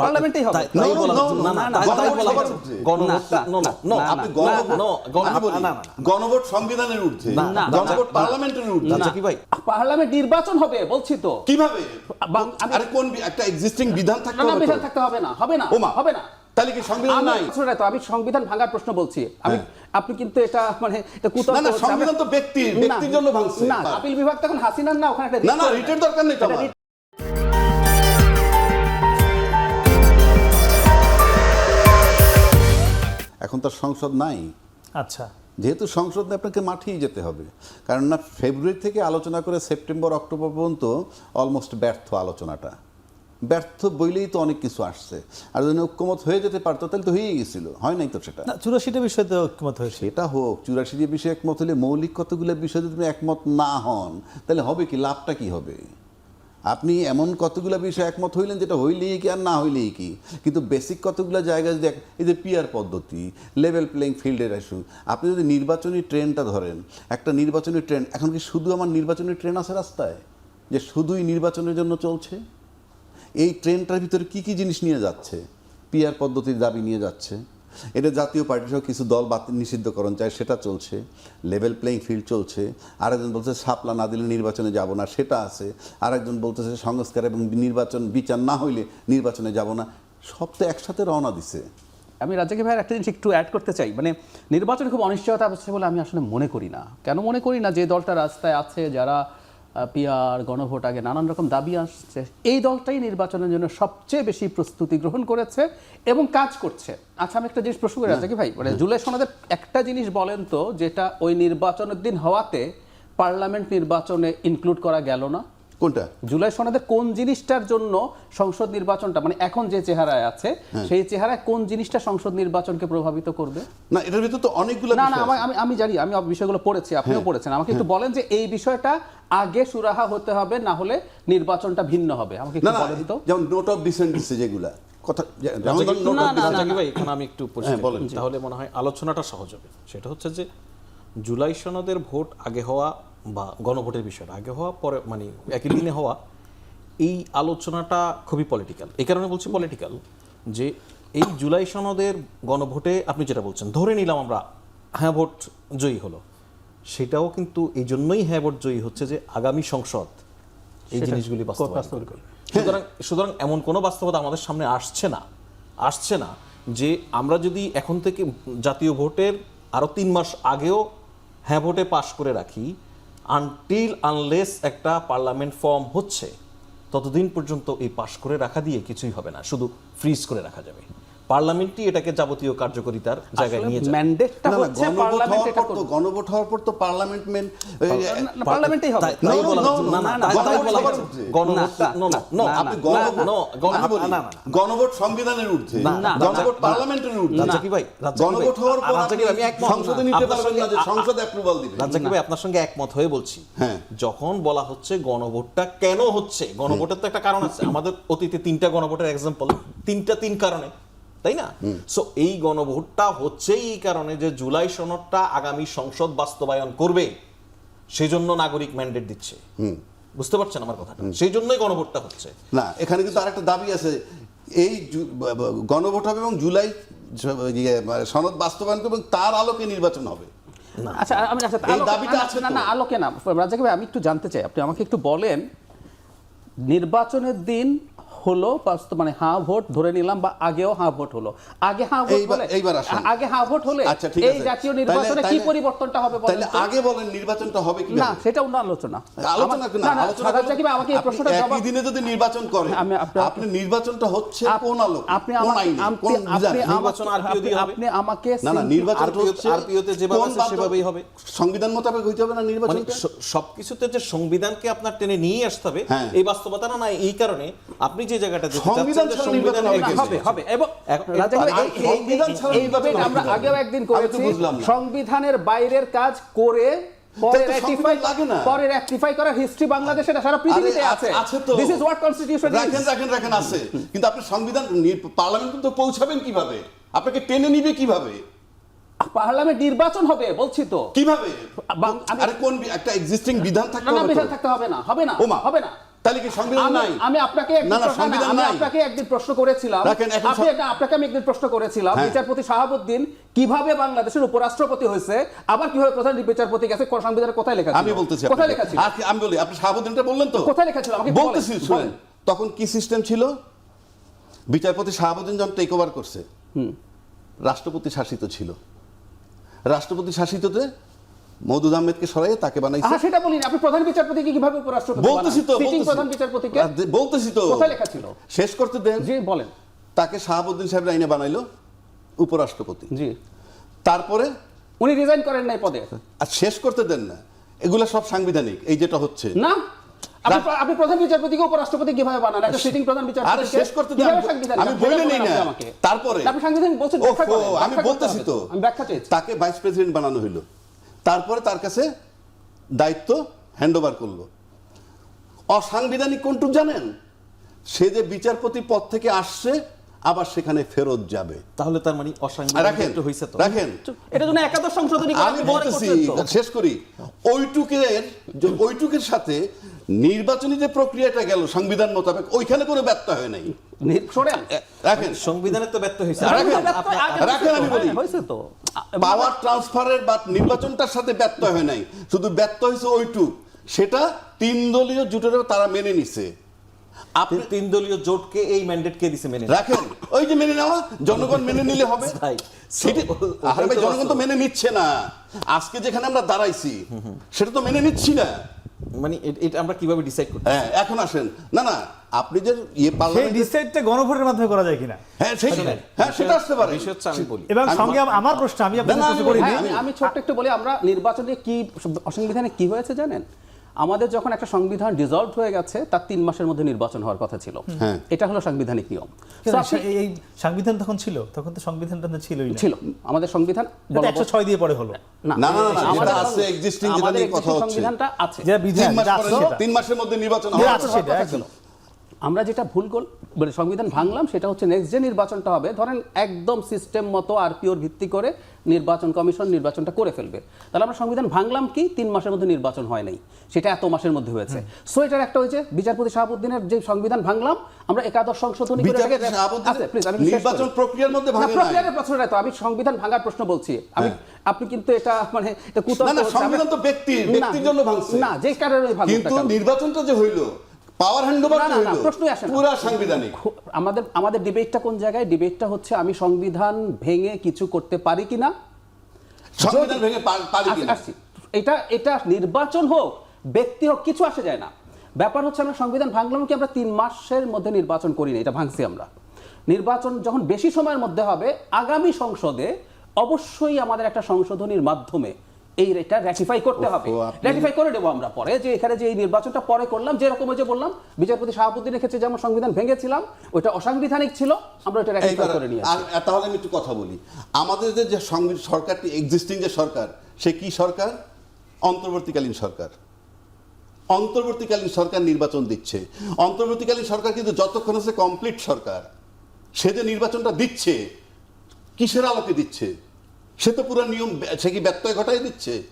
পার্লামেন্টেই হবে তাই- বলা না, না, না, না, গণভোট সংবিধানের ঊর্ধ্বে গণভোট পার্লামেন্টের ঊর্ধ্বে আচ্ছা কি ভাই পার্লামেন্ট নির্বাচন হবে বলছি তো কীভাবে আরে কোন একটা এক্সিস্টিং বিধান থাকতে না না বিধান থাকতে হবে না হবে না হবে না তাহলে কি সংবিধান নাই না তো, আমি সংবিধান ভাঙার প্রশ্ন বলছি আমি আপনি কিন্তু এটা মানে এটা কুতর্ক না, সংবিধান তো ব্যক্তির, ব্যক্তির জন্য ভাঙছে। না আপিল বিভাগ তখন হাসিনার না ওখানে একটা না না রিটের দরকার নেই এখন তো সংসদ নাই। আচ্ছা। যেহেতু সংসদ আপনাকে মাঠেই যেতে হবে। কারণ না ফেব্রুয়ারি থেকে আলোচনা করে সেপ্টেম্বর অক্টোবর পর্যন্ত অলমোস্ট ব্যর্থ আলোচনাটা। ব্যর্থ বইলেই তো অনেক কিছু আসছে। আর যদি ঐক্যমত হয়ে যেতে পারতো তাহলে তো হয়েই গেছিল। হয় নাই তো সেটা? না চুরাশিটা বিষয়ে তো ঐক্যমত হয়েছে। সেটা হোক চুরাশি যে বিষয়ে একমত হলে মৌলিক কতগুলো বিষয়ে যদি তুমি একমত না হন তাহলে হবে কি? লাভটা কি হবে? আপনি এমন কতগুলো বিষয়ে একমত হইলেন যেটা হইলেই কি আর না হইলেই কি? কিন্তু বেসিক কতগুলো জায়গায় যদি এই যে পিয়ার পদ্ধতি লেভেল প্লেইং ফিল্ডের ইস্যু আপনি যদি নির্বাচনী ট্রেনটা ধরেন, একটা নির্বাচনী ট্রেন, এখন কি শুধু আমার নির্বাচনী ট্রেন আছে রাস্তায়? যে শুধুই নির্বাচনের জন্য চলছে? এই ট্রেনটার ভিতরে কি কি জিনিস নিয়ে যাচ্ছে? পিয়ার পদ্ধতির দাবি নিয়ে যাচ্ছে? এটা জাতীয় পার্টি সহ কিছু দল বাতিল নিষিদ্ধকরণ চায়, সেটা চলছে লেভেল প্লেইং ফিল্ড চলছে। আরেকজন বলছে, সাপলা না দিলে নির্বাচনে যাব না। সেটা আছে। আরেকজন বলতেছে, সংস্কার এবং নির্বাচন বিচার না হইলে নির্বাচনে যাব না। সব তো একসাথে রওনা দিছে। আমি রাজ্জাকি ভাইয়ের একটা জিনিস একটু অ্যাড করতে চাই। মানে নির্বাচনে খুব অনিশ্চয়তা আছে বলে আমি আসলে মনে করি না। কেন মনে করি না? যে দলটা রাস্তায় আছে, যারা পিআর গণভোট আগে নানান রকম দাবি আসছে। এই দলটাই নির্বাচনের জন্য সবচেয়ে বেশি প্রস্তুতি গ্রহণ করেছে এবং কাজ করছে। আচ্ছা আমি একটা জিনিস প্রশ্ন করে আছি কি ভাই? মানে জুলাই সোনাদের একটা জিনিস বলেন তো যেটা ওই নির্বাচনের দিন হওয়াতে পার্লামেন্ট নির্বাচনে ইনক্লুড করা গেল না? কোনটা? জুলাই সনদের কোন জিনিসটার জন্য সংসদ নির্বাচনটা মানে এখন যে চেহারায় আছে সেই চেহারায় কোন জিনিসটা সংসদ নির্বাচনকে প্রভাবিত করবে? না এটার ভিতরে তো অনেকগুলো না না আমি আমি জানি আমি বিষয়গুলো পড়েছি আপনিও পড়েছেন। আমাকে একটু বলেন যে এই বিষয়টা আগে সুরাহা হতে হবে না হলে নির্বাচনটা ভিন্ন হবে। আমাকে একটু বলেন তো। যেমন নোট অফ ডিসেন্ট দিচ্ছে যেগুলা কথা না, না, না, ভাই এখানে আমি একটু হ্যাঁ, বলেন। তাহলে মনে হয় আলোচনাটা সহজ হবে। সেটা হচ্ছে যে জুলাই সনদের ভোট আগে হওয়া বা গণভোটের বিষয়টা আগে হওয়া পরে মানে একই দিনে হওয়া এই আলোচনাটা খুবই পলিটিক্যাল এই কারণে বলছি পলিটিক্যাল যে এই জুলাই সনদের গণভোটে আপনি যেটা বলছেন ধরে নিলাম আমরা হ্যাঁ ভোট জয়ী হলো সেটাও কিন্তু এই জন্যই হ্যাঁ ভোট জয়ী হচ্ছে যে আগামী সংসদ এই জিনিসগুলি করবে। সুতরাং সুতরাং এমন কোনো বাস্তবতা আমাদের সামনে আসছে না আসছে না যে আমরা যদি এখন থেকে জাতীয় ভোটের আরও তিন মাস আগেও হ্যাঁ ভোটে পাশ করে রাখি আনটিল আনলেস একটা পার্লামেন্ট ফর্ম হচ্ছে, ততদিন পর্যন্ত এই পাশ করে রাখা দিয়ে কিছুই হবে না, শুধু ফ্রিজ করে রাখা যাবে। পার্লামেন্টই এটাকে যাবতীয় কার্যকরিতার জায়গায় নিয়ে যাবে ম্যান্ডেটটা না, না, হচ্ছে পার্লামেন্ট এটা পর তো করবে। গণভোট হওয়ার পর তো পার্লামেন্ট মেন না, পার্লামেন্টেই হবে তাই- বলা না, না, না, তাই- তাই বলা। গণভোট না, না, আপনি না, গণভোট না, না, না, গণভোট সংবিধানের ঊর্ধ্বে না, না, গণভোট পার্লামেন্টের ঊর্ধ্বে রাজ্জাকি ভাই, ভাই, গণভোট হওয়ার পর রাজ্জাকি ভাই, আমি একমত সংসদে নিতে পারবেন না যে সংসদ অ্যাপ্রুভাল দিবে রাজ্জাকি ভাই আপনার সঙ্গে একমত হয়ে বলছি হ্যাঁ। যখন বলা হচ্ছে গণভোটটা কেন হচ্ছে গণভোটের তো একটা কারণ আছে আমাদের অতীতে তিনটা গণভোটের এক্সাম্পল তিনটা তিন কারণে তাই না? সো এই গণভোটটা হচ্ছে এই কারণে যে জুলাই সনদটা আগামী সংসদ বাস্তবায়ন করবে সেজন্য নাগরিক ম্যান্ডেট দিচ্ছে। বুঝতে পারছেন আমার কথাটা? সেই জন্যই গণভোটটা হচ্ছে। না এখানে কিন্তু আরেকটা দাবি আছে। এই গণভোট হবে এবং জুলাই ইয়ে, মানে সনদ বাস্তবায়ন করবে এবং তার আলোকে নির্বাচন হবে। আচ্ছা আমি আচ্ছা এই দাবিটা না, আছে না না আলোকে না। রাজাকি ভাই আমি একটু জানতে চাই। আপনি আমাকে একটু বলেন নির্বাচনের দিন হলো মানে হাঁ ভোট ধরে নিলাম বা আগেও হাঁ ভোট হলো। আগে হাঁ ভোট হলে এইবার আসেন। আগে হাঁ ভোট হলে আচ্ছা এই জাতীয় নির্বাচনে কি পরিবর্তনটা হবে বলেন তাহলে আগে বলেন নির্বাচনটা হবে কি না সেটা অন্য আলোচনা। আলোচনা না আলোচনা ভাই আমাকে এই প্রশ্নটা জবাব দিনে যদি নির্বাচন করেন আমি আপনি নির্বাচনটা হচ্ছে কোন আলো আপনি কোন আমাকে আপনি নির্বাচন RPO দিয়ে হবে? আপনি আমাকে না না নির্বাচন হচ্ছে RPO তে যেভাবে আছে সেভাবেই হবে। সংবিধান মোতাবেক হইতে হবে না মানে নির্বাচনটা স- সবকিছুতে যে সংবিধানকে আপনার টেনে নিয়ে আসতে হবে হ্যাঁ। এই বাস্তবতা না না এই কারণে আপনি যে জায়গাটা যেতে সংবিধান ছাড়া নির্বাচন হবে হবে এবং সংবিধান ছাড়া নির্বাচন আমরা আগেও একদিন করেছি। সংবিধানের বাইরের কাজ করে পরে রেটিফাই। পরে রেটিফাই করার হিস্ট্রি বাংলাদেশে সারা পৃথিবীতে আছে। দিস ইজ হোয়াট কনস্টিটিউশন রাখেন রাখেন রাখেন আছে। কিন্তু আপনি সংবিধান পার্লামেন্ট তো পৌঁছাবেন কীভাবে? আপনাকে টেনে নিবে কীভাবে? পার্লামেন্ট নির্বাচন হবে বলছি তো। কীভাবে? আরে কোন একটা এক্সিস্টিং বিধান থাকতে হবে বিধান থাকতে হবে না হবে না। হবে না। তাহলে কি সংবিধান নাই? আমি আপনাকে একদিন না না প্রশ্ন- সংবিধান আমি নাই। আপনাকে একদিন প্রশ্ন করেছিলাম। আপনি একটা- আপনাকে আমি একদিন প্রশ্ন করেছিলাম হ্যাঁ। বিচারপতি শাহাবুদ্দিন কীভাবে বাংলাদেশের উপরাষ্ট্রপতি হয়েছে আবার কীভাবে প্রধান বিচারপতি গেছে কোন সংবিধানের কোথায় লেখা আমি বলতেছি কোথায় লেখা ছিল? আমি বলি আপনি শাহাবুদ্দিনটা বললেন তো? কোথায় লেখা ছিল? আমাকে বলতেছি শুনেন। তখন কি সিস্টেম ছিল? বিচারপতি শাহাবুদ্দিন যখন টেক ওভার করছে রাষ্ট্রপতি শাসিত ছিল। রাষ্ট্রপতি শাসিততে মওদুদ আহমেদকে সরাইয়ে তাকে বানাইছে। সেটা বলিনি। আপনি প্রধান বিচারপতিকে কীভাবে উপরাষ্ট্রপতি বলতেছি তো। প্রধান বিচারপতিকে? বলতেছি তো। কোথায় লেখা ছিল? শেষ করতে দেন। জি বলেন। তাকে শাহাবুদ্দিন সাহেব আইনে বানাইলো উপরাষ্ট্রপতি। জি। তারপরে? উনি রিজাইন করেন নাই পদে। আর শেষ করতে দেন না। এগুলা সব সাংবিধানিক এই যেটা হচ্ছে। না? আপনি আপনি প্রধান বিচারপতিকে উপরাষ্ট্রপতি কীভাবে বানান? একটা সিটিং প্রধান বিচারপতি শেষ করতে দেন। আমি বলে নেই না। তারপরে? আপনি সাংবিধানিক বলছেন আমি বলতেছি তো। আমি ব্যাখ্যা তাকে ভাইস প্রেসিডেন্ট বানানো হইল। তারপরে তার কাছে দায়িত্ব হ্যান্ড ওভার করল। অসাংবিধানিক কোনটুক জানেন? সে যে বিচারপতি পদ থেকে আসছে আবার সেখানে ফেরত যাবে। তাহলে তার মানে অসাংবিধানিক রাখেন তো। রাখেন। এটা জন্য একাদশ সংশোধনী আমি বলতেছি শেষ করি। ওইটুকের যে ওইটুকের সাথে নির্বাচনী যে প্রক্রিয়াটা গেল সংবিধান মোতাবেক ওইখানে কোনো ব্যর্থ হয় নাই। রাখেন। তো ব্যর্থ হয়েছে। রাখেন, আপনি- আগে রাখেন আমি বলি। হ্যাঁ, হয়েছে তো। পাওয়ার ট্রান্সফারের বা নির্বাচনটার সাথে ব্যর্থ হয় নাই। শুধু ব্যর্থ হয়েছে ওইটুক সেটা তিন দলীয় জোটেরও তারা মেনে নিছে। আপনি তিন দলীয় জোটকে এই ম্যান্ডেট কে দিছে মেনে রাখেন। ওই যে মেনে নেওয়া জনগণ মেনে নিলে হবে। আরে ভাই জনগণ তো মেনে নিচ্ছে না। আজকে যেখানে আমরা দাঁড়াইছি সেটা তো মেনে নিচ্ছি না। মানে এটা আমরা কীভাবে ডিসাইড করতে হ্যাঁ এখন আসেন। না না আপনি যে ইয়ে পার্লামেন্টে ডিসাইডটা গণভোটের মাধ্যমে করা যায় কিনা? হ্যাঁ সেই হ্যাঁ সেটা আসতে পারে বিষয় হচ্ছে আমি বলি। এবং সঙ্গে আমার প্রশ্ন আমি আপনাকে না, আমি- হ্যাঁ, ছোট্ট একটু বলি আমরা নির্বাচনে কি অসংবিধানে কি হয়েছে জানেন? আমাদের যখন একটা সংবিধান ডিজলভ হয়ে গেছে তার তিন মাসের মধ্যে নির্বাচন হওয়ার কথা ছিল। হ্যাঁ। এটা হলো সাংবিধানিক নিয়ম। এই- সংবিধান তখন ছিল? তখন তো সংবিধানটা তো ছিলই ছিল। আমাদের সংবিধান একশো ছয় দিয়ে পরে হলো। না, না, না, না, আমাদের আছে, existing যেটা নিয়ে কথা হচ্ছে। সংবিধানটা আছে। তিন যেটা মাসের মধ্যে নির্বাচন সেটা, কথা ছিল। আমরা যেটা ভুল কর মানে সংবিধান ভাঙলাম সেটা হচ্ছে নেক্সট যে নির্বাচনটা হবে ধরেন একদম সিস্টেম মতো আরপিওর ভিত্তি করে নির্বাচন কমিশন নির্বাচনটা করে ফেলবে। তাহলে আমরা সংবিধান ভাঙলাম কি? তিন মাসের মধ্যে নির্বাচন হয় নাই। সেটা এত মাসের মধ্যে হয়েছে। সো এটার একটা হয়েছে বিচারপতি শাহাবুদ্দিনের যে সংবিধান ভাঙলাম আমরা একাদশ সংশোধনী আচ্ছা, আমি নির্বাচন প্রক্রিয়ার মধ্যে না, ভাঙে নাই। প্রক্রিয়ার প্রশ্ন তো আমি সংবিধান ভাঙার প্রশ্ন বলছি। আমি আপনি কিন্তু এটা মানে এটা কুতর্ক। সংবিধান তো ব্যক্তির, জন্য ভাঙছে। না যে কারণে ভাঙছে কিন্তু নির্বাচনটা যে হইল পাওয়ার হ্যান্ডওভার না, না, না, প্রশ্নই আসে না। সাংবিধানিক। আমাদের আমাদের ডিবেটটা কোন জায়গায়? ডিবেটটা হচ্ছে আমি সংবিধান ভেঙে কিছু করতে পারি কিনা? সংবিধান ভেঙে পারি কিনা? এটা এটা নির্বাচন হোক ব্যক্তি হোক কিছু আসে যায় না। ব্যাপার হচ্ছে আমরা সংবিধান ভাঙলাম কি আমরা তিন মাসের মধ্যে নির্বাচন করি না এটা ভাঙছি আমরা। নির্বাচন যখন বেশি সময়ের মধ্যে হবে আগামী সংসদে অবশ্যই আমাদের একটা সংশোধনীর মাধ্যমে এই এটা র্যাটিফাই করতে হবে। র্যাটিফাই করে দেবো আমরা পরে। যে এখানে যে এই নির্বাচনটা পরে করলাম যেরকম যে বললাম বিচারপতি শাহাবুদ্দিনের ক্ষেত্রে যেমন সংবিধান ভেঙেছিলাম ওইটা অসাংবিধানিক ছিল আমরা ওটা র্যাটিফাই করে নিয়ে। আর- তাহলে আমি একটু কথা বলি। আমাদের যে- সরকারটি এক্সিস্টিং যে সরকার সে কি সরকার? অন্তর্বর্তীকালীন সরকার। অন্তর্বর্তীকালীন সরকার নির্বাচন দিচ্ছে। অন্তর্বর্তীকালীন সরকার কিন্তু যতক্ষণ আছে কমপ্লিট সরকার সে যে নির্বাচনটা দিচ্ছে কিসের আলোকে দিচ্ছে? সে তো পুরো নিয়ম সে কি ব্যত্যয় ঘটাই দিচ্ছে?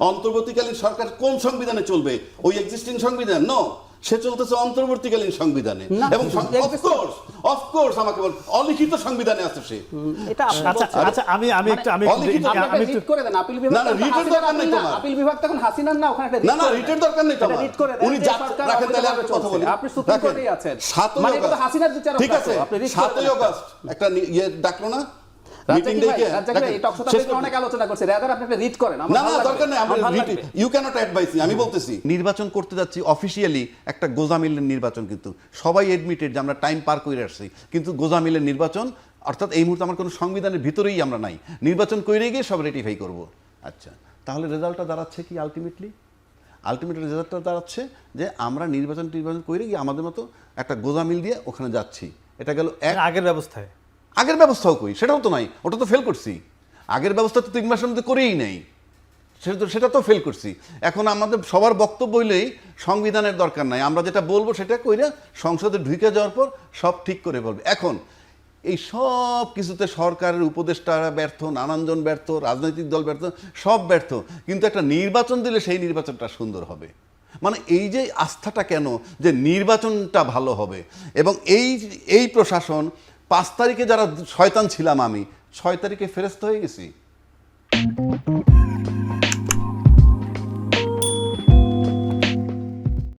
অন্তর্বর্তীকালীন সরকার কোন সংবিধানে চলবে? ওই এক্সিস্টিং সংবিধান? নো সে চলতেছে অন্তর্বর্তীকালীন সংবিধানে। এবং অফকোর্স অফকোর্স আমাকে বল অলিখিত সংবিধানে আছে সে। এটা আচ্ছা আচ্ছা আমি আমি একটু আমি একটু আপনি আমি একটু রিট করে দেন আপিল বিভাগ না, না, রিটের দরকার নেই তোমার। আপিল বিভাগ তখন হাসিনার না ওখানে না, রিট না, রিটের দরকার নেই তোমার। রিট করে দেন, উনি যা- রাখেন, তাহলে অবৈধভাবে কথা বলি। আপনি সুপ্রিম কোর্টেই আছেন। সাতই মানে এটা তো হাসিনার বিচারক ঠিক আছে। তো, আপনি রিট করে সাতই একটা ইয়ে ডাকলো না? রাজ্জাকি মিটিং ভাই, ডেকে রাজ্জাকি ভাই, এই টকশোতে শেষ আপনি করে অনেক আলোচনা করছে। রাদার আপনি একটা রিট করেন আমার না ভালো না লাগবে। দরকার নেই আমরা আমার ভালো লাগবে। ইউ ক্যানট অ্যাডভাইস মি আমি বলতেছি। নির্বাচন করতে যাচ্ছি অফিসিয়ালি একটা গোজামিলের নির্বাচন কিন্তু। সবাই এডমিটেড যে আমরা টাইম পার করে আসছি। কিন্তু গোজামিলের নির্বাচন অর্থাৎ এই মুহূর্তে আমার কোনো সংবিধানের ভিতরেই আমরা নাই। নির্বাচন করে গিয়ে সব রেটিফাই করব। আচ্ছা তাহলে রেজাল্টটা দাঁড়াচ্ছে কি আলটিমেটলি আলটিমেট রেজাল্টটা দাঁড়াচ্ছে যে আমরা নির্বাচন নির্বাচন করে গিয়ে আমাদের মতো একটা গোজামিল দিয়ে ওখানে যাচ্ছি। এটা গেল এক আগের ব্যবস্থায়। আগের ব্যবস্থাও করি, সেটাও তো নাই, ওটা তো ফেল করছি। আগের ব্যবস্থা তো তিন মাসের মধ্যে করেই নাই। সেটা তো সেটা তো ফেল করছি। এখন আমাদের সবার বক্তব্য হইলেই সংবিধানের দরকার নাই। আমরা যেটা বলব সেটা কইরা সংসদে ঢুকে যাওয়ার পর সব ঠিক করে বলবে। এখন, এই সব কিছুতে সরকারের উপদেষ্টারা ব্যর্থ, নানানজন ব্যর্থ, রাজনৈতিক দল ব্যর্থ, সব ব্যর্থ। কিন্তু একটা নির্বাচন দিলে সেই নির্বাচনটা সুন্দর হবে। মানে এই যে আস্থাটা কেন, যে নির্বাচনটা ভালো হবে। এবং এই এই প্রশাসন পাঁচ তারিখে যারা শয়তান ছিলাম আমি ছয় তারিখে ফেরস্ত হয়ে গেছি।